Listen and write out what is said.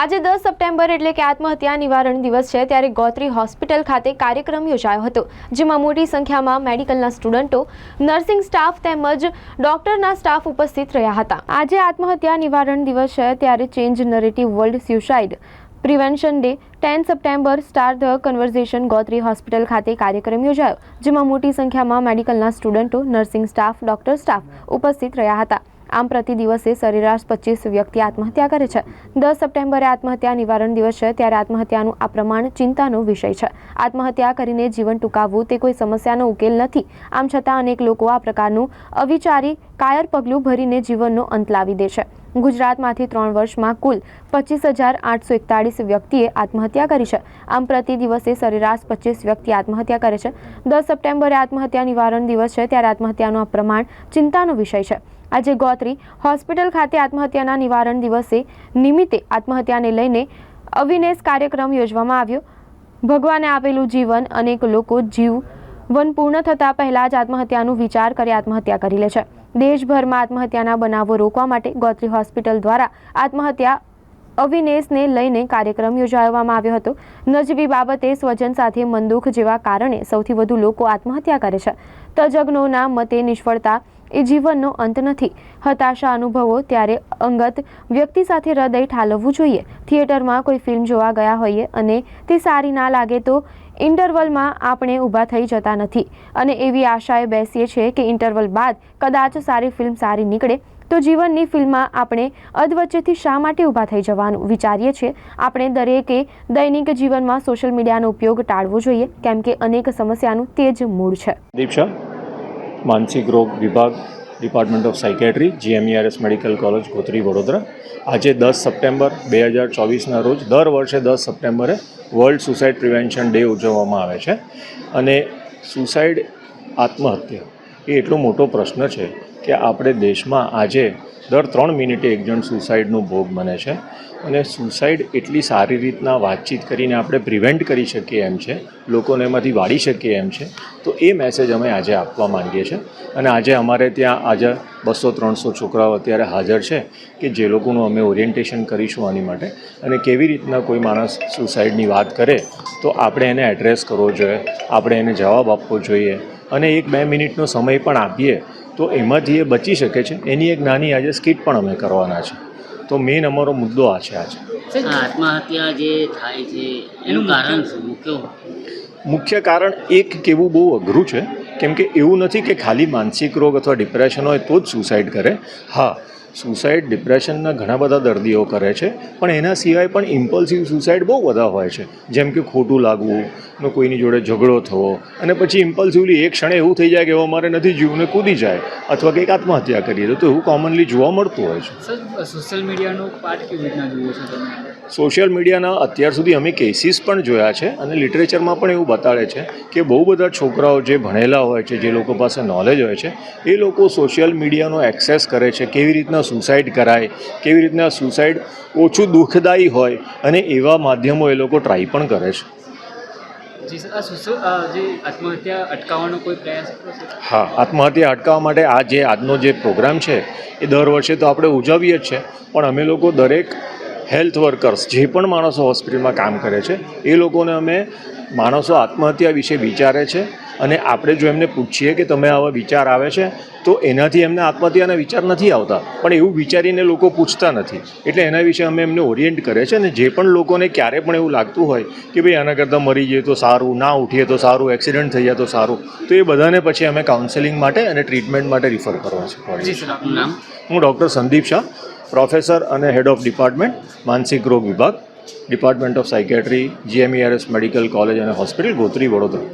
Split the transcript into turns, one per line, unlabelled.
આજે દસ સપ્ટેમ્બર એટલે કે આત્મહત્યા નિવારણ દિવસ છે, ત્યારે ગોત્રી હોસ્પિટલ ખાતે કાર્યક્રમ યોજાયો હતો, જેમાં મોટી સંખ્યામાં મેડિકલના સ્ટુડન્ટો, નર્સિંગ સ્ટાફ તેમજ ડોક્ટરના સ્ટાફ ઉપસ્થિત રહ્યા હતા. આજે આત્મહત્યા નિવારણ દિવસ છે, ત્યારે change narrative world suicide prevention day, ten September start the conversation Gotri hospital ખાતે કાર્યક્રમ યોજાયો, જેમાં મોટી સંખ્યામાં મેડિકલના સ્ટુડન્ટો, નર્સિંગ સ્ટાફ, ડોક્ટર સ્ટાફ ઉપસ્થિત રહ્યા હતા. આમ પ્રતિ દિવસે સરેરાશ પચીસ વ્યક્તિ આત્મહત્યા કરે છે. દસ સપ્ટેમ્બરે આત્મહત્યા નિવારણ દિવસ છે, ત્યારે આત્મહત્યાનું આ પ્રમાણ ચિંતાનો વિષય છે. આત્મહત્યા કરીને જીવન ટૂંકાવવું તે કોઈ સમસ્યાનો ઉકેલ નથી. આમ છતાં અનેક લોકો આ પ્રકારનું અવિચારી, કાયર પગલું ભરીને જીવનનો અંત લાવી દે છે. ગુજરાતમાંથી ત્રણ વર્ષમાં કુલ પચીસ હજાર આઠસો એકતાળીસ વ્યક્તિએ આત્મહત્યા કરી છે. આમ પ્રતિ દિવસે સરેરાશ પચીસ વ્યક્તિ આત્મહત્યા કરે છે. દસ સપ્ટેમ્બરે આત્મહત્યા નિવારણ દિવસ છે, ત્યારે આત્મહત્યાનું આ પ્રમાણ ચિંતાનો વિષય છે. આજે ગોત્રી હોસ્પિટલ ખાતે આત્મહત્યાના નિવારણ દિવસે નિમિત્તે આત્મહત્યાને લઈને અવિનેશ કાર્યક્રમ યોજવામાં આવ્યો. ભગવાને આપેલું જીવન અનેક લોકો જીવન પૂર્ણ થતાં પહેલાં જ આત્મહત્યાનું વિચાર કરી આત્મહત્યા કરી લે છે. દેશભરમાં આત્મહત્યાના બનાવો રોકવા માટે ગોત્રી હોસ્પિટલ દ્વારા આત્મહત્યા અવિનેશને લઈને કાર્યક્રમ યોજાવવામાં આવ્યો હતો. નજીવી બાબતે સ્વજન સાથે મંદુખ જેવા કારણે સૌથી વધુ લોકો આત્મહત્યા કરે છે. તજજ્ઞોના મતે નિષ્ફળતા એ જીવનનો અંત નથી. હતાશા અનુભવો ત્યારે અંગત વ્યક્તિ સાથે હૃદય ઠાલવવું જોઈએ. થિયેટરમાં કોઈ ફિલ્મ જોવા ગયા હોઈએ અને તે સારી ના લાગે તો ઇન્ટરવલમાં આપણે ઊભા થઈ જતા નથી. અને એવી આશાએ બેસીએ છીએ કે ઇન્ટરવલ બાદ કદાચ સારી ફિલ્મ સારી નીકળે તો જીવનની ફિલ્મમાં આપણે અધવચ્ચેથી શા માટે ઊભા થઈ જવાનું વિચારીએ છીએ? આપણે દરેકે દૈનિક જીવનમાં સોશિયલ મીડિયાનો ઉપયોગ ટાળવો જોઈએ, કેમ કે અનેક સમસ્યાનું તે જ મૂળ છે.
દીક્ષા માનસિક રોગ વિભાગ department of psychiatry GMERS medical college Gotri Vadodara આજે દસ સપ્ટેમ્બર બે હજાર ચોવીસના રોજ, દર વર્ષે દસ સપ્ટેમ્બરે વર્લ્ડ સુસાઇડ પ્રિવેન્શન ડે ઉજવવામાં આવે છે. અને સુસાઇડ આત્મહત્યા એ એટલો મોટો પ્રશ્ન છે કે આપણે દેશમાં આજે દર ત્રણ મિનિટે એક જણ સુસાઇડનો ભોગ બને છે. અને સુસાઇડ એટલી સારી રીતના વાતચીત કરીને આપણે પ્રિવેન્ટ કરી શકીએ એમ છે. લોકોને એમાંથી વાળી શકીએ એમ છે. તો એ મેસેજ અમે આજે આપવા માંગીએ છીએ. અને આજે અમારે ત્યાં આજે બસો ત્રણસો છોકરાઓ અત્યારે હાજર છે કે જે લોકોનું અમે ઓરિએન્ટેશન કરીશું આની માટે. અને કેવી રીતના કોઈ માણસ સુસાઇડની વાત કરે તો આપણે એને એડ્રેસ કરવો જોઈએ. આપણે એને જવાબ આપવો જોઈએ. અને એક બે મિનિટનો સમય પણ આપીએ તો એમાંથી એ બચી શકે છે એની એક નાની આજે સ્કીટ પણ અમે કરવાના છે. તો મેઇન અમારો મુદ્દો આ છે આજે.
આત્મહત્યા જે થાય છે એનું કારણ શું? મુખ્ય
મુખ્ય કારણ એક કેવું બહુ અઘરું છે કેમ કે એવું નથી કે ખાલી માનસિક રોગ અથવા ડિપ્રેશન હોય તો જ સુસાઇડ કરે. હા સુસાઇડ ડિપ્રેશનના ઘણા બધા દર્દીઓ કરે છે, પણ એના સિવાય પણ ઇમ્પલ્સિવ સુસાઇડ બહુ બધા હોય છે. જેમ કે ખોટું લાગવું, ને કોઈની જોડે ઝઘડો થવો, અને પછી ઇમ્પલ્સિવલી એક ક્ષણે એવું થઈ જાય કે હવે મારે નથી જીવને કૂદી જાય, અથવા કંઈક આત્મહત્યા કરીએ તો એવું કોમનલી જોવા મળતું હોય છે.
સોશિયલ મીડિયાનો પાર્ટ કેવી રીતના જોવો છો તમે?
સોશિયલ મીડિયાના અત્યાર સુધી અમે કેસીસ પણ જોયા છે અને લિટરેચરમાં પણ એવું બતાડે છે કે બહુ બધા છોકરાઓ જે ભણેલા હોય છે જે લોકો પાસે નોલેજ હોય છે એ લોકો સોશિયલ મીડિયાનો એક્સેસ કરે છે કેવી રીતના સુસાઇડ કરાય કેવી રીતના સુસાઇડ ઓછું દુઃખદાયી હોય અને એવા માધ્યમો એ લોકો ટ્રાય પણ કરે છે.
જી સર આ સોશિયલ જે આત્મહત્યા અટકાવવાનો કોઈ પ્રયાસ
હા આત્મહત્યા અટકાવવા માટે આ જે આજનો જે પ્રોગ્રામ છે એ દર વર્ષે તો આપણે ઉજવીએ જ છે પણ અમે લોકો દરેક હેલ્થ વર્કર્સ જે પણ માણસો હોસ્પિટલમાં કામ કરે છે એ લોકોને અમે માણસો આત્મહત્યા વિશે વિચારે છે અને આપણે જો એમને પૂછીએ કે તમે આવા વિચાર આવે છે તો એનાથી એમને આત્મહત્યાના વિચાર નથી આવતા. પણ એવું વિચારીને લોકો પૂછતા નથી. એટલે એના વિશે અમે એમને ઓરિએન્ટ કરે છે અને જે પણ લોકોને ક્યારે પણ એવું લાગતું હોય કે ભાઈ આના કરતાં મરી જઈએ તો સારું ના ઉઠીએ તો સારું એક્સિડન્ટ થઈ જાય તો સારું તો એ બધાને પછી અમે કાઉન્સેલિંગ માટે અને ટ્રીટમેન્ટ માટે રિફર કરવા છે. હું ડૉક્ટર સંદીપ શાહ. પ્રોફેસર અને હેડ ઓફ ડિપાર્ટમેન્ટ, માનસિક રોગ વિભાગ, department of psychiatry, GMERS medical college અને હોસ્પિટલ, ગોત્રી, વડોદરા.